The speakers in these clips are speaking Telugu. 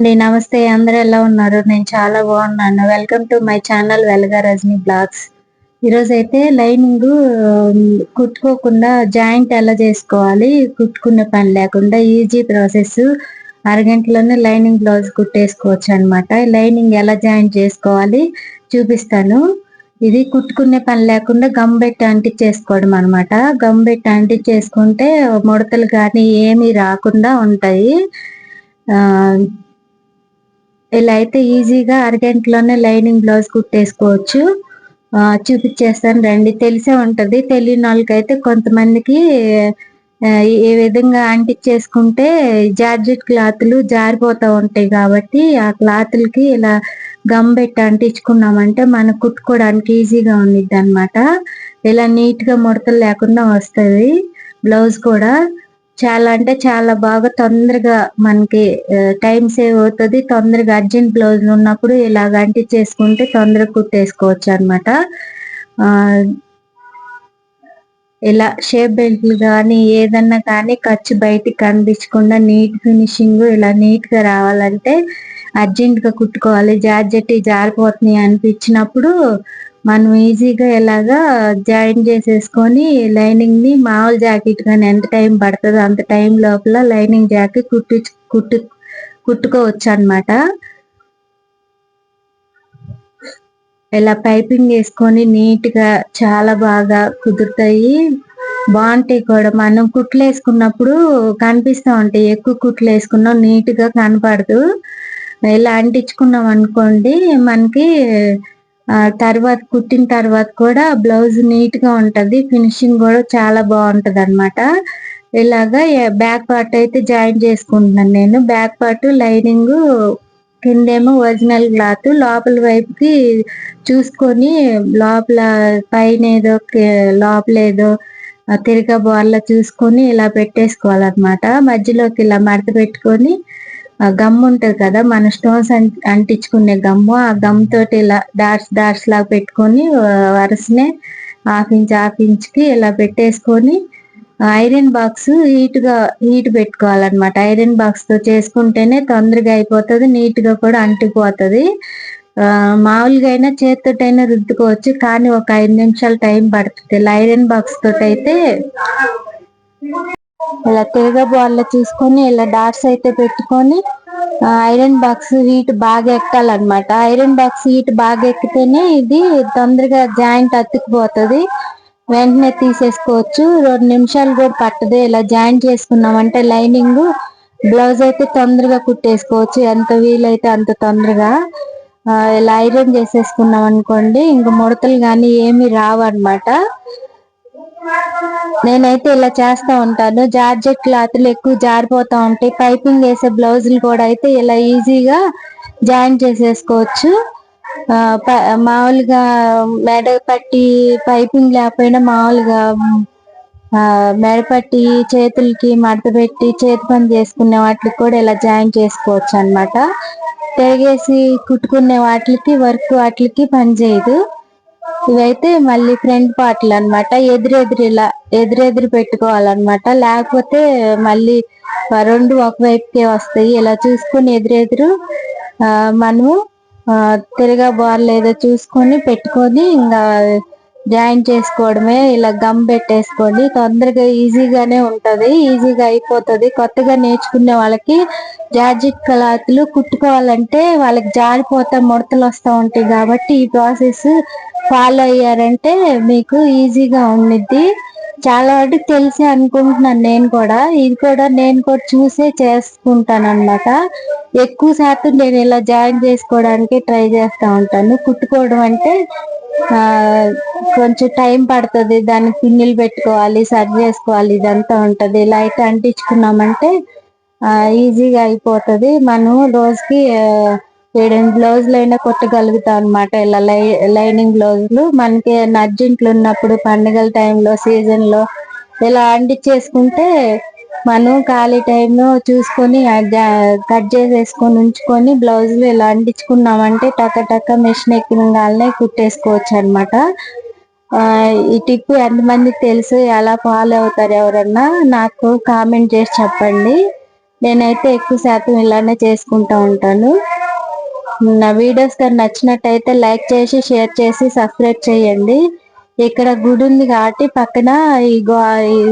అండి నమస్తే. అందరూ ఎలా ఉన్నారు? నేను చాలా బాగున్నాను. Welcome to my channel Velaga Rajani blogs ఈరోజు అయితే లైనింగ్ కుట్టుకోకుండా జాయింట్ ఎలా చేసుకోవాలి కుట్టుకునే పని లేకుండా ఈజీ ప్రాసెస్. అరగంటలోనే లైనింగ్ బ్లౌజ్ కుట్టేసుకోవచ్చు అనమాట లైనింగ్ ఎలా జాయింట్ చేసుకోవాలి చూపిస్తాను. ఇది కుట్టుకునే పని లేకుండా గమ్ పెట్టి అంటించేసుకోవడం అనమాట గమ్ పెట్టి అంటించేసుకుంటే ముడతలు కానీ ఏమీ రాకుండా ఉంటాయి. ఆ ఇలా అయితే ఈజీగా అరగంటలోనే లైనింగ్ బ్లౌజ్ కుట్టేసుకోవచ్చు. చూపించేస్తాను రండి. తెలిసే ఉంటుంది. తెలియని వాళ్ళకైతే కొంతమందికి ఏ విధంగా అంటించేసుకుంటే జార్జెట్ క్లాత్లు జారిపోతూ ఉంటాయి కాబట్టి ఆ క్లాత్లకి ఇలా గమ్ పెట్టి అంటించుకున్నామంటే మనకు కుట్టుకోవడానికి ఈజీగా ఉండిద్ది అనమాట ఇలా నీట్గా ముడతలు లేకుండా వస్తుంది బ్లౌజ్ కూడా. చాలా అంటే చాలా బాగా తొందరగా మనకి టైం సేవ్ అవుతుంది. తొందరగా అర్జెంట్ బ్లౌజ్ ఉన్నప్పుడు ఇలాగ అంటించేసుకుంటే తొందరగా కుట్టేసుకోవచ్చు అనమాట ఇలా షేప్ బెల్ట్లు కానీ ఏదన్నా కానీ ఖర్చు బయటికి కనిపించకుండా నీట్ ఫినిషింగ్ ఇలా నీట్గా రావాలంటే అర్జెంట్గా కుట్టుకోవాలి. జార్జెట్ జారిపోతున్నాయి అనిపించినప్పుడు మనం ఈజీగా ఇలాగా జాయిన్ చేసేసుకొని లైనింగ్ని మామూలు జాకెట్ కానీ ఎంత టైం పడుతుందో అంత టైం లోపల లైనింగ్ జాకెట్ కుట్టి కుట్టు కుట్టుకోవచ్చు అన్నమాట. ఇలా పైపింగ్ వేసుకొని నీట్గా చాలా బాగా కుదురుతాయి. బాగుంటాయి కూడా. మనం కుట్లు వేసుకున్నప్పుడు కనిపిస్తా ఉంటాయి. ఎక్కువ కుట్లు వేసుకున్నాం నీట్గా కనపడదు. ఇలా అంటించుకున్నాం అనుకోండి మనకి తర్వాత కుట్టిన తర్వాత కూడా బ్లౌజ్ నీట్గా ఉంటది. ఫినిషింగ్ కూడా చాలా బాగుంటది అనమాట ఇలాగా బ్యాక్ పార్ట్ అయితే జాయిన్ చేసుకుంటున్నాను నేను. బ్యాక్ పార్ట్ లైనింగ్ కిందేమో ఒరిజినల్ క్లాత్. లోపల వైపుకి చూసుకొని లోపల పైన ఏదో లోపల ఏదో తిరగబోర్లా చూసుకొని ఇలా పెట్టేసుకోవాలన్నమాట. మధ్యలోకి ఇలా మడత పెట్టుకొని గమ్ ఉంటది కదా మన స్టోన్స్ అంటించుకునే గమ్ము ఆ గమ్ తోటి ఇలా డాట్స్ డాట్స్ లాగా పెట్టుకొని వరుసనే హాఫ్ ఇంచ్ హాఫ్ ఇంచ్కి ఇలా పెట్టేసుకొని ఐరన్ బాక్స్ హీట్గా హీట్ పెట్టుకోవాలన్నమాట. ఐరన్ బాక్స్తో చేసుకుంటేనే తొందరగా అయిపోతుంది నీట్గా కూడా అంటిపోతుంది మామూలుగా అయినా చేతితోటైనా రుద్దుకోవచ్చు కానీ ఒక ఐదు నిమిషాలు టైం పడుతుంది. ఇలా ఐరన్ బాక్స్ తోటి అయితే ఇలా తిరగ బాల్ చూసుకొని ఇలా డాట్స్ అయితే పెట్టుకొని ఐరన్ బాక్స్ హీట్ బాగా ఎక్కాలన్నమాట. ఐరన్ బాక్స్ హీట్ బాగా ఎక్కితేనే ఇది తొందరగా జాయింట్ అతుక్కుపోతుంది వెంటనే తీసేసుకోవచ్చు. రెండు నిమిషాలు కూడా పట్టదు ఇలా జాయింట్ చేసుకున్నామంటే లైనింగ్ బ్లౌజ్ అయితే తొందరగా కుట్టేసుకోవచ్చు. ఎంత వీలైతే అంత తొందరగా. ఇలా ఐరన్ చేసేసుకున్నాం అనుకోండి ఇంక ముడతలు కానీ ఏమి రావన్నమాట. నేనైతే ఇలా చేస్తా ఉంటాను. జార్జెట్ క్లాత్లు ఎక్కువ జారిపోతా ఉంటాయి. పైపింగ్ వేసే బ్లౌజులు కూడా అయితే ఇలా ఈజీగా జాయిన్ చేసేసుకోవచ్చు. ప- మామూలుగా మెడ పట్టి పైపింగ్ లేకపోయినా మామూలుగా మెడపట్టి చేతులకి మడత పెట్టి చేతి పని చేసుకునే వాటికి కూడా ఇలా జాయిన్ చేసుకోవచ్చు అన్నమాట తిరిగేసి కుట్టుకునే వాటికి వర్క్ వాటికి పని చేయదు. ఇవైతే మళ్ళీ ఫ్రంట్ పార్ట్లు అన్నమాట. ఎదురెదురు ఇలా ఎదురెదురు పెట్టుకోవాలన్నమాట. లేకపోతే మళ్ళీ రెండు ఒకవైపుకే వస్తాయి. ఇలా చూసుకొని ఎదురెదురు మనము తిరగ తిరగా ఏదో చూసుకొని పెట్టుకొని ఇంకా జాయిన్ చేసుకోవడమే ఇలా గమ్ పెట్టేసుకోండి. తొందరగా ఈజీగానే ఉంటుంది ఈజీగా అయిపోతుంది. కొత్తగా నేర్చుకునే వాళ్ళకి జార్జిట్ క్లాత్లు కుట్టుకోవాలంటే వాళ్ళకి జారిపోతా ముడతలు వస్తూ ఉంటాయి కాబట్టి ఈ ప్రాసెస్ ఫాలో అయ్యారంటే మీకు ఈజీగా ఉండిద్ది. చాలా వరకు తెలిసి అనుకుంటున్నాను నేను కూడా. ఇది కూడా నేను కూడా చూసే చేసుకుంటాను అనమాట ఎక్కువ శాతం నేను ఇలా జాయిన్ చేసుకోవడానికి ట్రై చేస్తూ ఉంటాను. కుట్టుకోవడం అంటే కొంచెం టైం పడుతుంది దానికి పిన్నిలు పెట్టుకోవాలి సరి చేసుకోవాలి ఇదంతా ఉంటుంది. ఇలా అయితే అంటించుకున్నామంటే ఈజీగా అయిపోతుంది. మనం రోజుకి ఏడెనిమిది బ్లౌజులు అయినా కొట్టగలుగుతాం అనమాట ఇలా లై లైనింగ్ బ్లౌజులు. మనకి అర్జెంట్లు ఉన్నప్పుడు పండుగల టైంలో సీజన్లో ఇలా అంటించేసుకుంటే మనం ఖాళీ టైంలో చూసుకొని కట్ చేసేసుకొని ఉంచుకొని బ్లౌజులు ఇలా అంటించుకున్నామంటే టక టక మిషన్ ఎక్కినగానే కుట్టేసుకోవచ్చు అనమాట ఈ టిప్ ఎంతమందికి తెలుసు ఎలా ఫాలో అవుతారు ఎవరన్నా నాకు కామెంట్ చేసి చెప్పండి. నేనైతే ఎక్కువ శాతం ఇలానే చేసుకుంటూ ఉంటాను. నా వీడియోస్ కానీ నచ్చినట్టయితే లైక్ చేసి షేర్ చేసి సబ్స్క్రైబ్ చేయండి. ఇక్కడ గుడి ఉంది కాబట్టి పక్కన ఈ గో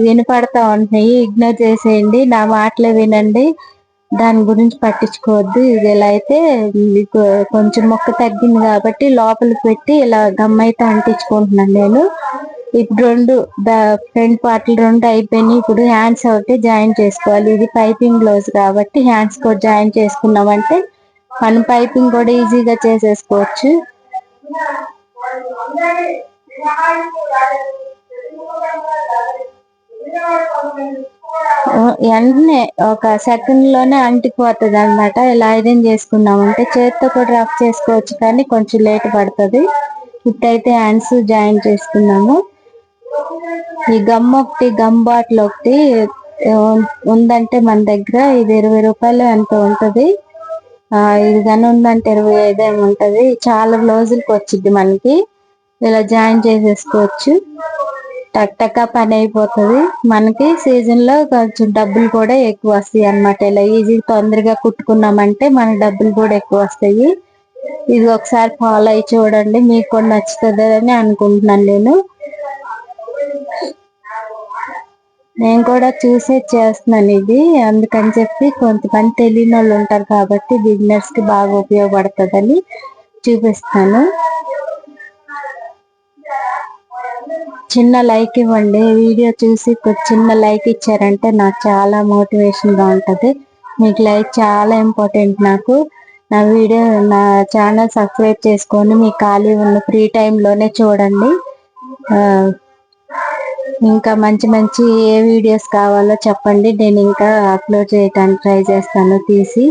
వినపడతా ఉంటున్నాయి. ఇగ్నోర్ చేసేయండి. నా మాటలే వినండి. దాని గురించి పట్టించుకోవద్దు. ఇది ఇలా అయితే కొంచెం మొక్క తగ్గింది కాబట్టి లోపల పెట్టి ఇలా గమ్ అయితే అంటించుకుంటున్నాను నేను. ఇప్పుడు రెండు ఫ్రంట్ పార్ట్లు రెండు అయిపోయినాయి. ఇప్పుడు హ్యాండ్స్ ఒకటి జాయిన్ చేసుకోవాలి. ఇది పైపింగ్ బ్లౌజ్ కాబట్టి హ్యాండ్స్ కూడా జాయిన్ చేసుకున్నామంటే మనం పైపింగ్ కూడా ఈజీగా చేసేసుకోవచ్చు. వెంటనే ఒక సెకండ్లోనే అంటిపోతుంది అనమాట ఇలా ఐరన్ చేసుకున్నామంటే చేతితో కూడా రఫ్ చేసుకోవచ్చు కానీ కొంచెం లేట్ పడుతుంది. ఇప్పుడైతే హ్యాండ్స్ జాయిన్ చేసుకున్నాము. ఈ గమ్ ఒకటి గమ్ బాటిల్ ఒకటి ఉందంటే మన దగ్గర ఇది ఇరవై రూపాయలు ఎంత ఉంటుంది. ఆ, ఇది కానీ ఉందంటే ఇరవై ఐదు ఏమి ఉంటది. చాలా బ్లౌజులకి వచ్చింది మనకి. ఇలా జాయిన్ చేసేసుకోవచ్చు. టక్ టక్ పని అయిపోతుంది మనకి సీజన్లో కొంచెం డబ్బులు కూడా ఎక్కువ వస్తాయి అన్నమాట. ఇలా ఈజీ తొందరగా కుట్టుకున్నామంటే మన డబ్బులు కూడా ఎక్కువ వస్తాయి. ఇది ఒకసారి ఫాలో అయ్యి చూడండి. మీకు కూడా నచ్చుతుంది అని అనుకుంటున్నాను నేను. నేను కూడా చూసే చేస్తున్నాను ఇది. అందుకని చెప్పి కొంతమంది తెలియని వాళ్ళు ఉంటారు కాబట్టి బిజినెస్కి బాగా ఉపయోగపడుతుందని చూపిస్తాను. చిన్న లైక్ ఇవ్వండి. వీడియో చూసి చిన్న లైక్ ఇచ్చారంటే నాకు చాలా మోటివేషన్గా ఉంటది. మీకు లైక్ చాలా ఇంపార్టెంట్ నాకు. నా వీడియో నా ఛానల్ సబ్స్క్రైబ్ చేసుకొని మీ ఖాళీ ఉన్న ఫ్రీ టైంలోనే చూడండి. ఇంకా మంచి మంచి ఏ వీడియోస్ కావాలో చెప్పండి. నేను ఇంకా అప్లోడ్ చేయడానికి ట్రై చేస్తాను తీసి.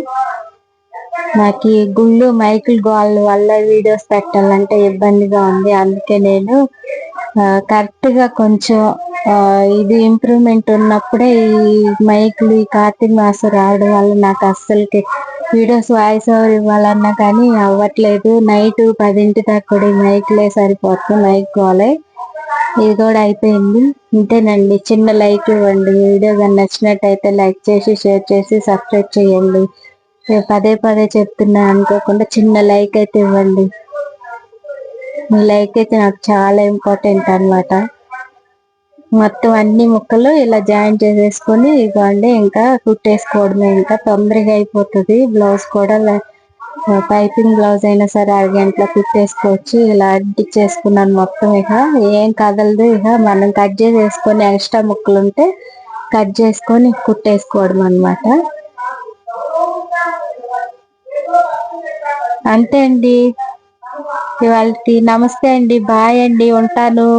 నాకు ఈ గుళ్ళు మైకిల్ గోల్ వల్ల వీడియోస్ పెట్టాలంటే ఇబ్బందిగా ఉంది. అందుకే నేను కరెక్ట్గా కొంచెం ఇది ఇంప్రూవ్మెంట్ ఉన్నప్పుడే ఈ మైక్లు ఈ కార్తీక మాసం రావడం వల్ల నాకు అస్సలకి వీడియోస్ వాయిస్ ఓవర్ ఇవ్వాలన్నా కానీ అవ్వట్లేదు. నైట్ పదింటి దాకా కూడా ఈ మైక్లే సరిపోతుంది మైక్ కాలే. ఇది కూడా అయిపోయింది. ఇంతేనండి. చిన్న లైక్ ఇవ్వండి. వీడియో కానీ నచ్చినట్టయితే లైక్ చేసి షేర్ చేసి సబ్స్క్రైబ్ చేయండి. పదే పదే చెప్తున్నా అనుకోకుండా చిన్న లైక్ అయితే ఇవ్వండి. లైక్ అయితే నాకు చాలా ఇంపార్టెంట్ అన్నమాట. మొత్తం అన్ని ముక్కలు ఇలా జాయిన్ చేసేసుకొని ఇవ్వండి ఇంకా కుట్టేసుకోవడమే. ఇంకా తొందరగా అయిపోతుంది. బ్లౌజ్ కూడా పైపింగ్ బ్లౌజ్ అయినా సరే అరగంటలో కుట్టేసుకోవచ్చు. ఇలా అడ్డిచ్చేసుకున్నాను మొత్తం ఇక. ఏం కదలదు ఇక. మనం కట్ చేసేసుకొని ఎక్స్ట్రా ముక్కలు ఉంటే కట్ చేసుకొని కుట్టేసుకోవడం అన్నమాట. అంతే అండి. ఇవాళ నమస్తే అండి బాయ్ అండి ఉంటాను.